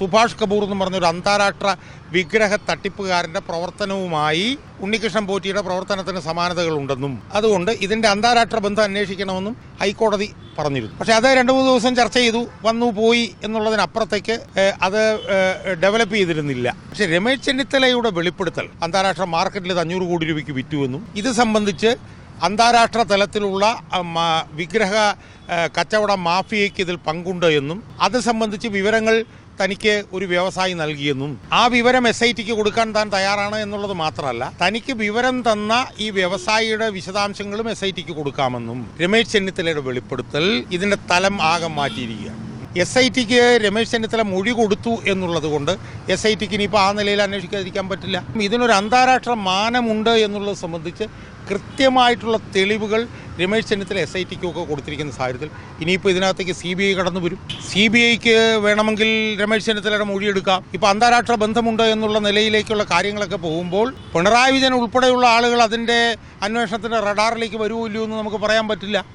സുഭാഷ് കപൂർ എന്ന് പറഞ്ഞ ഒരു അന്താരാഷ്ട്ര വിഗ്രഹ തട്ടിപ്പുകാരന്റെ പ്രവർത്തനവുമായി ഉണ്ണികൃഷ്ണൻ പോറ്റിയുടെ പ്രവർത്തനത്തിന് സമാനതകളുണ്ടെന്നും. അതുകൊണ്ട് ഇതിന്റെ അന്താരാഷ്ട്ര ബന്ധം അന്വേഷിക്കണമെന്നും ഹൈക്കോടതി പറഞ്ഞിരുന്നു. പക്ഷേ അത് രണ്ട് മൂന്ന് ദിവസം ചർച്ച ചെയ്തു. വന്നു പോയി എന്നുള്ളതിനപ്പുറത്തേക്ക് അത് ഡെവലപ്പ് ചെയ്തിരുന്നില്ല. പക്ഷേ രമേശ് ചെന്നിത്തലയുടെ വെളിപ്പെടുത്തൽ അന്താരാഷ്ട്ര മാർക്കറ്റിൽ ഇത് അഞ്ഞൂറ് കോടി രൂപയ്ക്ക് വിറ്റുവെന്നും ഇത് സംബന്ധിച്ച് അന്താരാഷ്ട്ര തലത്തിലുള്ള വിഗ്രഹ കച്ചവട മാഫിയയ്ക്ക് ഇതിൽ പങ്കുണ്ട് എന്നും അത് സംബന്ധിച്ച് വിവരങ്ങൾ തനിക്ക് ഒരു വ്യവസായി നൽകിയെന്നും ആ വിവരം എസ് ഐ ടിക്ക് കൊടുക്കാൻ താൻ തയ്യാറാണ് എന്നുള്ളത് മാത്രമല്ല തനിക്ക് വിവരം തന്ന ഈ വ്യവസായിയുടെ വിശദാംശങ്ങളും എസ് ഐ ടിക്ക് കൊടുക്കാമെന്നും രമേശ് ചെന്നിത്തലയുടെ വെളിപ്പെടുത്തൽ ഇതിന്റെ തലം ആകെ മാറ്റിയിരിക്കുകയാണ്. എസ് ഐ ടിക്ക് രമേശ് ചെന്നിത്തല മൊഴി കൊടുത്തു എന്നുള്ളത് കൊണ്ട് എസ് ഐ ടിക്ക് ഇനിയിപ്പോൾ ആ നിലയിൽ അന്വേഷിക്കാതിരിക്കാൻ പറ്റില്ല. ഇതിനൊരു അന്താരാഷ്ട്ര മാനമുണ്ട് എന്നുള്ളത് സംബന്ധിച്ച് കൃത്യമായിട്ടുള്ള തെളിവുകൾ രമേശ് ചെന്നിത്തല എസ് ഐ ടിക്കും ഒക്കെ കൊടുത്തിരിക്കുന്ന സാഹചര്യത്തിൽ ഇനിയിപ്പോൾ ഇതിനകത്തേക്ക് സി ബി ഐ കടന്നു വരും. സി ബി ഐക്ക് വേണമെങ്കിൽ രമേശ് ചെന്നിത്തലയുടെ മൊഴിയെടുക്കാം ഇപ്പോൾ അന്താരാഷ്ട്ര ബന്ധമുണ്ട് എന്നുള്ള നിലയിലേക്കുള്ള കാര്യങ്ങളൊക്കെ പോകുമ്പോൾ പിണറായി വിജയൻ ഉൾപ്പെടെയുള്ള ആളുകൾ അതിന്റെ അന്വേഷണത്തിന്റെ റഡാറിലേക്ക് വരുമോ ഇല്ലയോ എന്ന് നമുക്ക് പറയാൻ പറ്റില്ല.